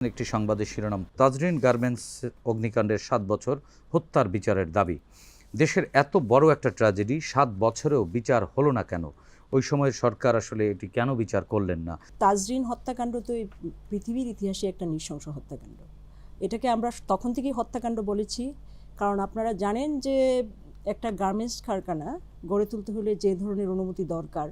একটি সংবাদের শিরোনাম, তাজরিন গার্মেন্টস অগ্নিকাণ্ডের সাত বছর হত্যার বিচারের দাবি। দেশের এত বড় একটা ট্র্যাজেডি, সাত বছরেও বিচার হলো না কেন? ওই সময়ের সরকার আসলে এটি কেন বিচার করলেন না? তাজরিন হত্যাকাণ্ড তো এই পৃথিবীর ইতিহাসে একটা নৃশংস হত্যাকাণ্ড। এটাকে আমরা তখন থেকেই হত্যাকাণ্ড বলেছি। কারণ আপনারা জানেন যে একটা গার্মেন্টস কারখানা গড়ে তুলতে হলে যে ধরনের অনুমতি দরকার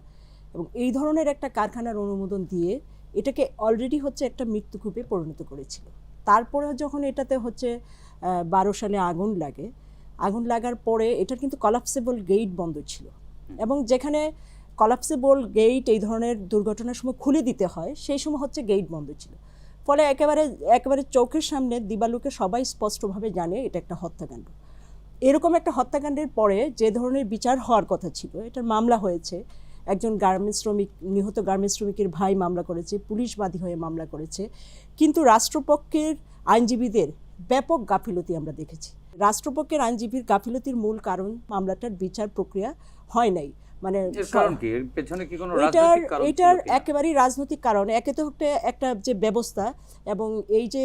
এবং এই ধরনের একটা কারখানার অনুমোদন দিয়ে এটাকে অলরেডি হচ্ছে একটা মৃত্যুকূপে পরিণত করেছিল। তারপরে যখন এটাতে হচ্ছে বারো সালে আগুন লাগে আগুন লাগার পরে এটার কিন্তু কলাপসেবল গেট বন্ধ ছিল। এবং যেখানে কলাপসেবল গেট এই ধরনের দুর্ঘটনার সময় খুলে দিতে হয় সেই সময় হচ্ছে গেট বন্ধ ছিল। ফলে একেবারে একেবারে চোখের সামনে দিবালুকে সবাই স্পষ্টভাবে জানে এটা একটা হত্যাকাণ্ড। এরকম একটা হত্যাকাণ্ডের পরে যে ধরনের বিচার হওয়ার কথা ছিল এটার মামলা হয়েছে একজন গার্মেন্টস শ্রমিক, নিহত গার্মেন্টস শ্রমিকের ভাই মামলা করেছে, পুলিশ বাদী হয়ে মামলা করেছে। কিন্তু রাষ্ট্রপক্ষের আইনজীবীদের ব্যাপক গাফিলতি আমরা দেখেছি। রাষ্ট্রপক্ষের আইনজীবীর গাফিলতির মূল কারণ মামলাটার বিচার প্রক্রিয়া হয় নাই। মানে এটার একেবারেই রাজনৈতিক কারণ। একে তো একটা যে ব্যবস্থা এবং এই যে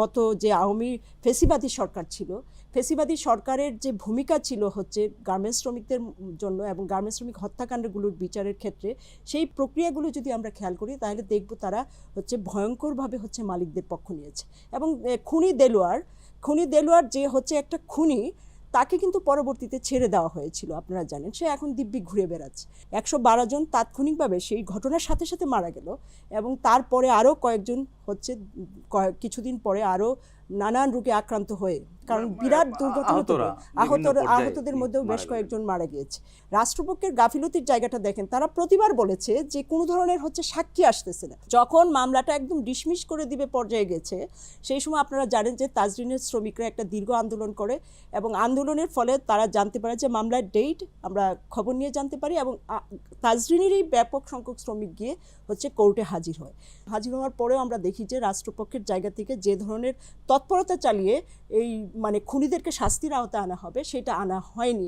গত যে আওয়ামী ফেসিবাদী সরকার ছিল ফেসিবাদী সরকারের যে ভূমিকা ছিল হচ্ছে গার্মেন্টস শ্রমিকদের জন্য এবং গার্মেন্টস শ্রমিক হত্যাকাণ্ডগুলোর বিচারের ক্ষেত্রে সেই প্রক্রিয়াগুলো যদি আমরা খেয়াল করি তাহলে দেখব তারা হচ্ছে ভয়ঙ্করভাবে হচ্ছে মালিকদের পক্ষ নিয়েছে। এবং খুনি দেলোয়ার খুনি দেলোয়ার যে হচ্ছে একটা খুনি, তাকে কিন্তু পরবর্তীতে ছেড়ে দেওয়া হয়েছিল, আপনারা জানেন। সে এখন দিব্যি ঘুরে বেড়াচ্ছে। একশো বারো জন তাৎক্ষণিকভাবে সেই ঘটনার সাথে সাথে মারা গেল এবং তারপরে আরও কয়েকজন হচ্ছে কিছুদিন পরে আরও নানান রোগে আক্রান্ত হয়ে কারণ মানে বিরাট দুর্ঘটনা আহত আহতদের মধ্যেও বেশ কয়েকজন মারা গিয়েছে। রাষ্ট্রপক্ষের গাফিলতির জায়গাটা দেখেন তারা প্রতিবার বলেছে যে কোনো ধরনের হচ্ছে সাক্ষী আসতেছে না। যখন মামলাটা একদম ডিসমিস করে দিবে পর্যায়ে গেছে সেই সময় আপনারা জানেন যে তাজরিনের শ্রমিকরা একটা দীর্ঘ আন্দোলন করে এবং আন্দোলনের ফলে তারা জানতে পারে যে মামলার ডেট আমরা খবর নিয়ে জানতে পারি এবং তাজরিনেরই ব্যাপক সংখ্যক শ্রমিক গিয়ে হচ্ছে কোর্টে হাজির হয়। হাজির হওয়ার পরেও আমরা দেখি যে রাষ্ট্রপক্ষের জায়গা থেকে যে ধরনের তৎপরতা চালিয়ে এই মানে খুনিদেরকে শাস্তির আওতায় আনা হবে সেটা আনা হয়নি।